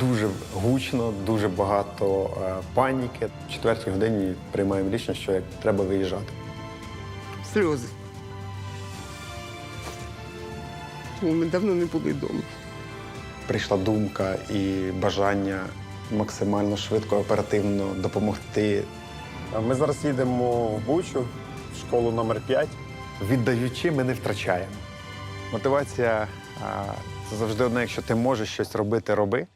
дуже гучно, дуже багато е, паніки. В четвертій годині приймаємо рішення, що як треба виїжджати. Сльози. Ми давно не були вдома. Прийшла думка і бажання максимально швидко, оперативно допомогти. Ми зараз їдемо в Бучу, в школу номер 5 Віддаючи, ми не втрачаємо. Мотивація це завжди одне, якщо ти можеш щось робити, роби.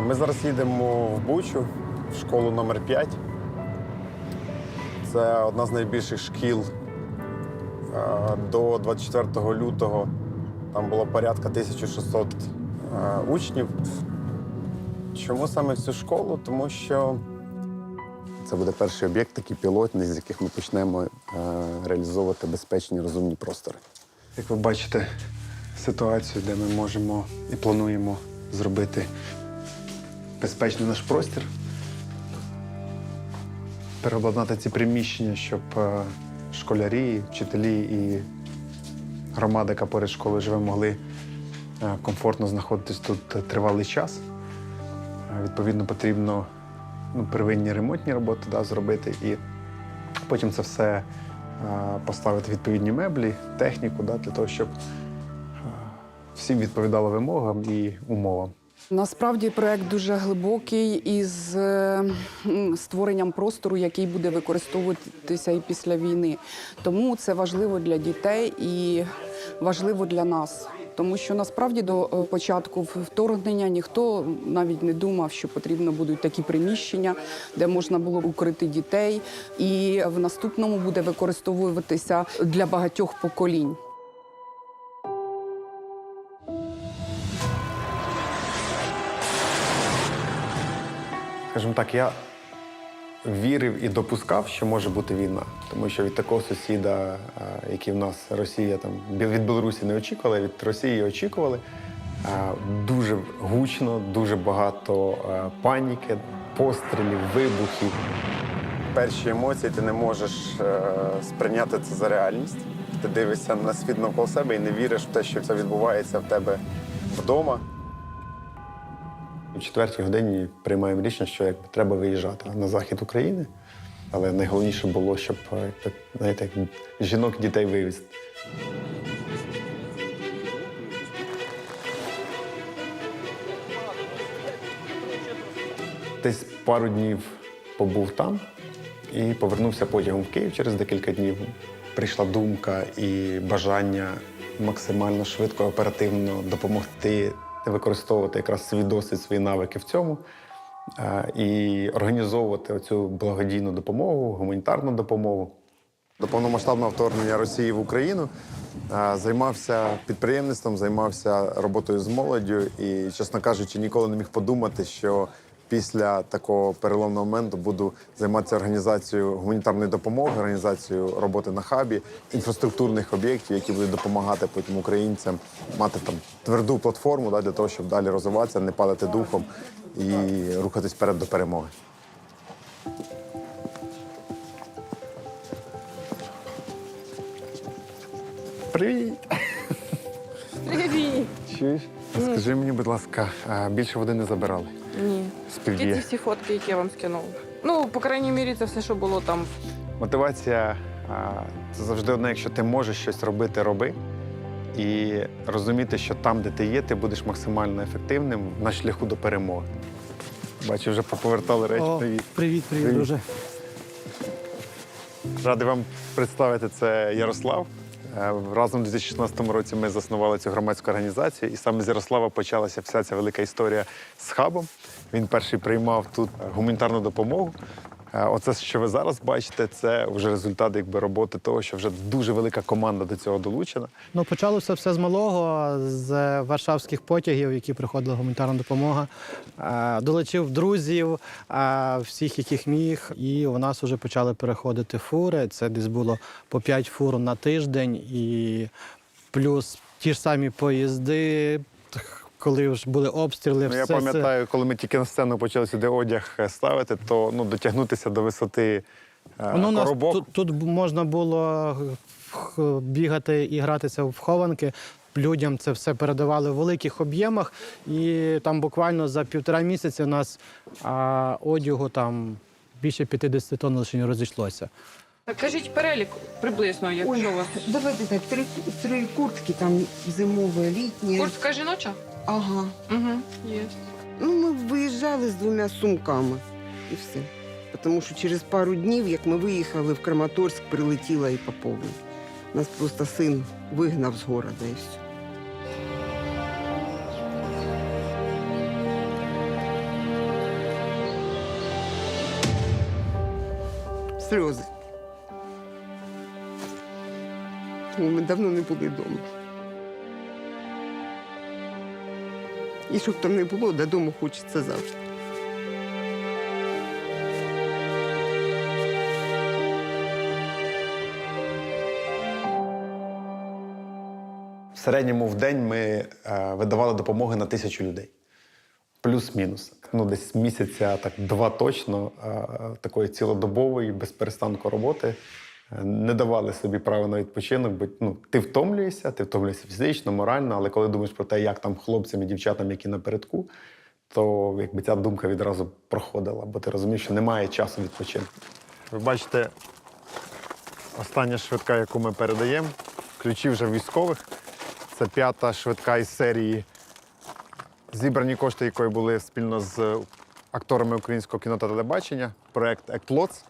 Ми зараз їдемо в Бучу, в школу номер 5 Це одна з найбільших шкіл. Е, До 24 лютого там було порядка 1600 е, учнів. Чому саме в цю школу? Тому що це буде перший об'єкт, такий пілотний, з яких ми почнемо е, реалізовувати безпечні розумні простори. Як ви бачите, ситуацію, де ми можемо і плануємо зробити безпечний наш простір, переобладнати ці приміщення, щоб е, школярі, вчителі і громада, яка поряд школою живе, могли е, комфортно знаходитись тут тривалий час. Е, Відповідно, потрібно ну, первинні ремонтні роботи да, зробити і потім це все е, поставити відповідні меблі, техніку да, для того, щоб е, всім відповідало вимогам і умовам. Насправді проект дуже глибокий із е, створенням простору, який буде використовуватися і після війни. Тому це важливо для дітей і важливо для нас. Тому що насправді до е, початку вторгнення ніхто навіть не думав, що потрібно будуть такі приміщення, де можна було укрити дітей, і в наступному буде використовуватися для багатьох поколінь. Скажімо так, я вірив і допускав, що може бути війна, тому що від такого сусіда, який в нас Росія там від Білорусі не очікували, від Росії очікували. Дуже гучно, дуже багато паніки, пострілів, вибухів. Перші емоції ти не можеш е, сприйняти це за реальність. Ти дивишся на світ навколо себе і не віриш в те, що це відбувається в тебе вдома. У четвертій годині приймаємо рішення, що як треба виїжджати на захід України. Але найголовніше було, щоб е, знаєте, жінок дітей вивезти. Десь пару днів побув там і повернувся потягом в Київ через декілька днів. Прийшла думка і бажання максимально швидко, оперативно допомогти використовувати якраз свій досвід, свої навики в цьому е, і організовувати оцю благодійну допомогу, гуманітарну допомогу. До повномасштабного вторгнення Росії в Україну е, займався підприємництвом, займався роботою з молоддю і, чесно кажучи, ніколи не міг подумати, що після такого переломного моменту буду займатися організацією гуманітарної допомоги, організацією роботи на хабі, інфраструктурних об'єктів, які будуть допомагати потім українцям мати там тверду платформу да, для того, щоб далі розвиватися, не падати духом і рухатись вперед до перемоги. Привіт! Привіт! Чуєш? Скажи мені, будь ласка, а більше води не забирали? Ні. Тільки ці всі фотки, які я вам скинув. Ну, по крайній мірі, це все, що було там. Мотивація а, це завжди одне, якщо ти можеш щось робити, роби. І розуміти, що там, де ти є, ти будеш максимально ефективним на шляху до перемоги. Бачу, вже поповертали речі. О, Привіт. привіт, привіт, Привіт. друже. Радий вам представити це Ярослав. Е, Разом у 2016 році ми заснували цю громадську організацію, і саме з Ярослава почалася вся ця велика історія з хабом. Він перший приймав тут гуманітарну допомогу. Е, Оце, що ви зараз бачите, це вже результат якби, роботи того, що вже дуже велика команда до цього долучена. Ну, почалося все з малого, з варшавських потягів, які приходила гуманітарна допомога. Е, Долучив друзів, е, всіх, яких міг. І у нас вже почали переходити фури. Це десь було по 5 фур на тиждень, і плюс ті ж самі поїзди. Коли вже були обстріли, Ну, я все це- пам'ятаю, коли ми тільки на сцену почали сюди одяг е, ставити, то ну, дотягнутися до висоти е, Ну, нас тут, тут можна було бігати і гратися в хованки. Людям це все передавали в великих об'ємах, і там буквально за півтора місяця у нас а, одягу там більше 50 тонн лише розійшлося. Кажіть перелік приблизно, якщо у вас. давайте так, три, три куртки там зимові, літні. Куртка жіноча? Ага. Угу. Є. Ну, ми виїжджали з двома сумками і все. Тому що через пару днів, як ми виїхали в Краматорськ, прилетіла і поповна. Нас просто син вигнав з города і все. Сльози. Тому Ми давно не були вдома. І щоб там не було, додому хочеться завжди. В середньому в день ми е, видавали допомоги на тисячу людей. Плюс-мінус. Ну, десь місяця, так два точно, е, такої цілодобової, без перестанку роботи. Не давали собі права на відпочинок, бо ну, ти втомлюєшся, ти втомлюєшся фізично, морально, але коли думаєш про те, як там хлопцям і дівчатам, які напередку, то якби ця думка відразу проходила, бо ти розумієш, що немає часу відпочинку. Ви бачите, остання швидка, яку ми передаємо, ключі вже військових. Це п'ята швидка із серії, зібрані кошти, якої були спільно з акторами українського кіно та телебачення, проект «Ектлоц».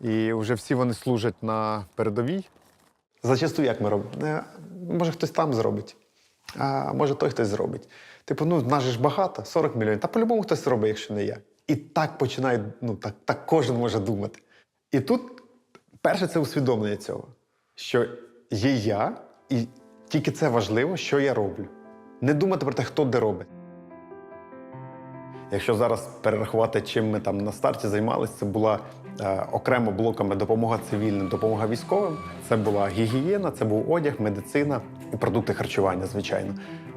І вже всі вони служать на передовій. Зачасту як ми робимо? Е, Може, хтось там зробить, а може той хтось зробить. Типу, ну нас же ж багато, 40 мільйонів. Та по-любому хтось зробить, якщо не я. І так починає, ну так, так кожен може думати. І тут перше це усвідомлення цього, що є я, і тільки це важливо, що я роблю. Не думати про те, хто де робить. Якщо зараз перерахувати, чим ми там на старті займалися, це була е, окремо блоками допомога цивільним, допомога військовим. Це була гігієна, це був одяг, медицина і продукти харчування, звичайно.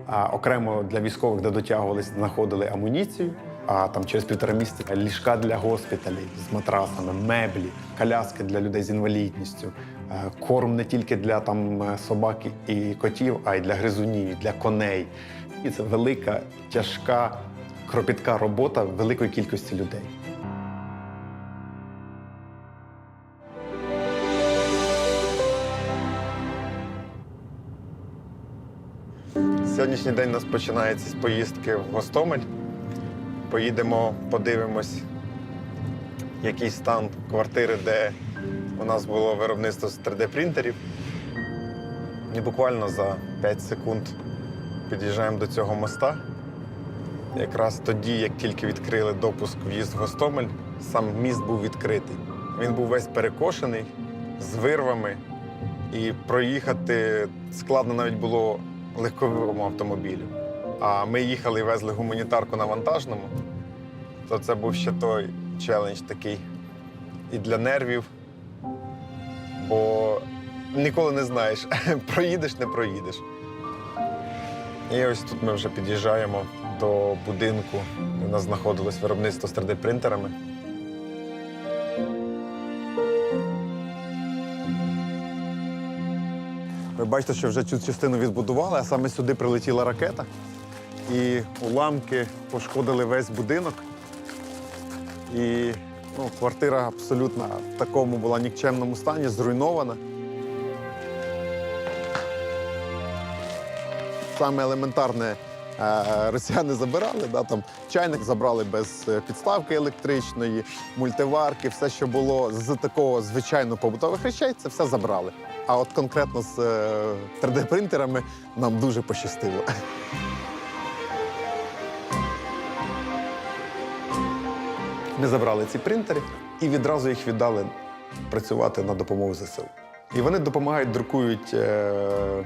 А окремо для військових, де дотягувалися, знаходили амуніцію. А там через півтора місяця ліжка для госпіталей з матрасами, меблі, коляски для людей з інвалідністю, е, корм не тільки для там е, собак і котів, а й для гризунів, для коней. І це велика, тяжка, кропітка робота великої кількості людей. Сьогоднішній день у нас починається з поїздки в Гостомель. Поїдемо, подивимось, який стан квартири, де у нас було виробництво з 3D-принтерів. І буквально за 5 секунд під'їжджаємо до цього моста. Якраз тоді, як тільки відкрили допуск в'їзд в Гостомель, сам міст був відкритий. Він був весь перекошений, з вирвами, і проїхати складно навіть було легковому автомобілю. А ми їхали і везли гуманітарку на вантажному, то це був ще той челендж такий і для нервів, бо ніколи не знаєш, проїдеш, не проїдеш. І ось тут ми вже під'їжджаємо до будинку, у нас знаходилось виробництво з 3D-принтерами. Ви бачите, що вже цю частину відбудували, а саме сюди прилетіла ракета. І уламки пошкодили весь будинок. І ну, квартира абсолютно в такому була нікчемному стані, зруйнована. Саме елементарне росіяни забирали. Да, там чайник забрали без е, підставки електричної, мультиварки, все, що було з такого звичайно побутових речей, це все забрали. А от конкретно з е, 3D-принтерами нам дуже пощастило. Ми забрали ці принтери і відразу їх віддали працювати на допомогу ЗСУ. І вони допомагають, друкують е,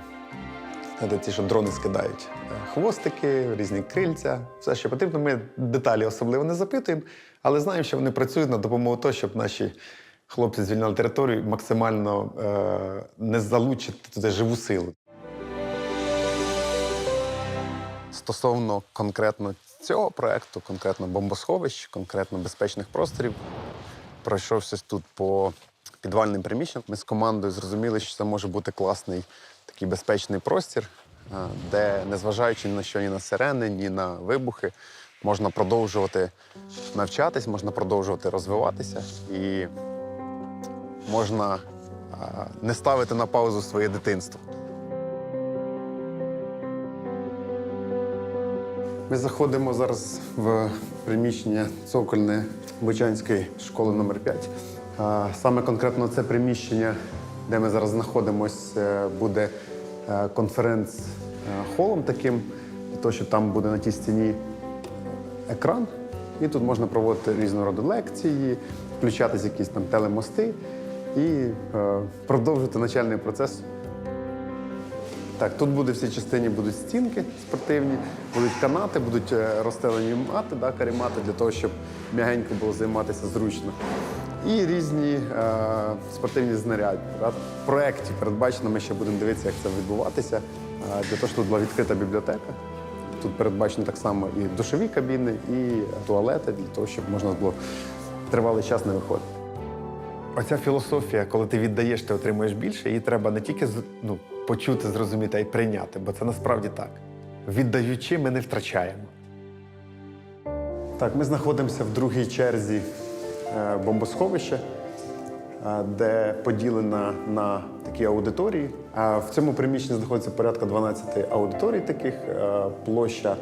знаєте, ті, що дрони скидають. Е, Хвостики, різні крильця, все, що потрібно. Ми деталі особливо не запитуємо, але знаємо, що вони працюють на допомогу того, щоб наші хлопці звільняли територію максимально е, не залучити туди живу силу. стосовно конкретно цього проекту, конкретно бомбосховищ, конкретно безпечних просторів, пройшовшись тут по підвальним приміщенням, ми з командою зрозуміли, що це може бути класний такий безпечний простір, е, де, незважаючи ні на що, ні на сирени, ні на вибухи, можна продовжувати навчатись, можна продовжувати розвиватися і можна е, не ставити на паузу своє дитинство. Ми заходимо зараз в приміщення цокольне Бучанської школи номер 5 Саме конкретно це приміщення, де ми зараз знаходимося, буде е, конференц-холом таким, то що там буде на тій стіні екран, і тут можна проводити різного роду лекції, включатись якісь там телемости і е, продовжити начальний процес так, тут буде в цій частині будуть стінки спортивні, будуть канати, будуть е, розстелені мати, да, карімати для того, щоб м'ягенько було займатися зручно. І різні е, спортивні знаряддя. Да. В проєкті передбачено, ми ще будемо дивитися, як це відбуватися. Е, для того, щоб тут була відкрита бібліотека. Тут передбачено так само і душові кабіни, і туалети, для того, щоб можна було тривалий час не виходити. Оця філософія, коли ти віддаєш, ти отримуєш більше, її треба не тільки ну, почути, зрозуміти, й прийняти, бо це насправді так. Віддаючи, ми не втрачаємо. Так, ми знаходимося в другій черзі е, бомбосховища, е, де поділена на такі аудиторії. В цьому приміщенні знаходиться порядка 12 аудиторій таких, е, площа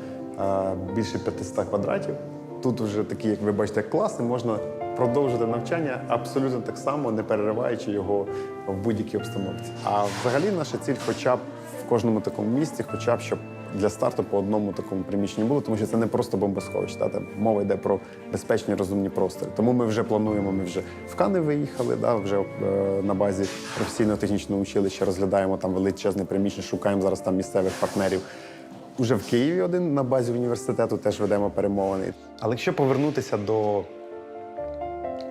більше 500 квадратів. Тут вже такі, як ви бачите, класи, можна продовжити навчання абсолютно так само, не перериваючи його в будь-якій обстановці. А взагалі наша ціль, хоча б в кожному такому місці, хоча б щоб для старту по одному такому приміщенні було, тому що це не просто бомбосховище. Та, там мова йде про безпечні розумні простори. Тому ми вже плануємо, ми вже в Кани виїхали, да, вже е, на базі професійного технічного училища розглядаємо там величезне приміщення, шукаємо зараз там місцевих партнерів. Уже в Києві один на базі університету теж ведемо перемовини. Але якщо повернутися до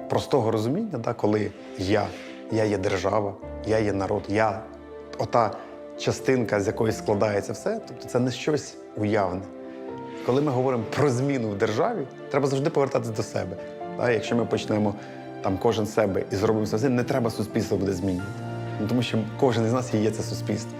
простого розуміння, да, коли я, я є держава, я є народ, я ота частинка, з якої складається все, тобто це не щось уявне. Коли ми говоримо про зміну в державі, треба завжди повертатись до себе. Да, якщо ми почнемо там кожен себе і зробимо все, не треба суспільство буде змінювати. Ну, тому що кожен із нас є це суспільство.